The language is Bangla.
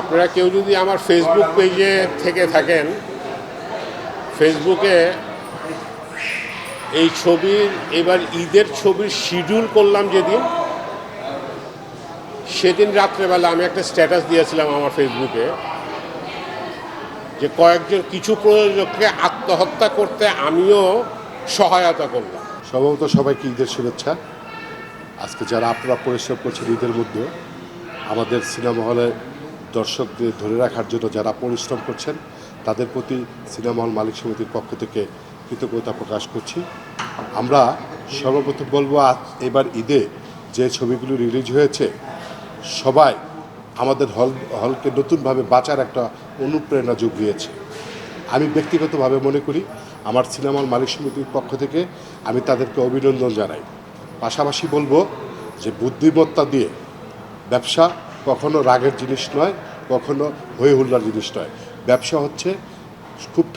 আপনারা কেউ যদি আমার ফেসবুক পেজে থেকে থাকেন ফেসবুকে এই ছবির, এবার ঈদের ছবির শিডিউল করলাম যেদিন, সেদিন রাত্রেবেলা আমি একটা স্ট্যাটাস দিয়েছিলাম আমার ফেসবুকে যে কয়েকজন কিছু প্রযোজককে আত্মহত্যা করতে আমিও সহায়তা করলাম। সম্ভবত সবাইকে ঈদের শুভেচ্ছা। আজকে যারা আপনারা পরিশ্রম করছেন ঈদের মধ্যে, আমাদের সিনেমা হলে দর্শকদের ধরে রাখার জন্য যারা পরিশ্রম করছেন, তাদের প্রতি সিনেমা হল মালিক সমিতির পক্ষ থেকে কৃতজ্ঞতা প্রকাশ করছি। আমরা সর্বপ্রথম বলব, আজ এবার ঈদে যে ছবিগুলো রিলিজ হয়েছে, সবাই আমাদের হল, হলকে নতুনভাবে বাঁচার একটা অনুপ্রেরণা জুগিয়েছে। আমি ব্যক্তিগতভাবে মনে করি, আমার সিনেমার মালিক সমিতির পক্ষ থেকে আমি তাদেরকে অভিনন্দন জানাই। পাশাপাশি বলব যে বুদ্ধিমত্তা দিয়ে ব্যবসা কখনো রাগের জিনিস নয় কখনো হয়ে হুল্লার জিনিস নয়। ব্যবসা হচ্ছে খুব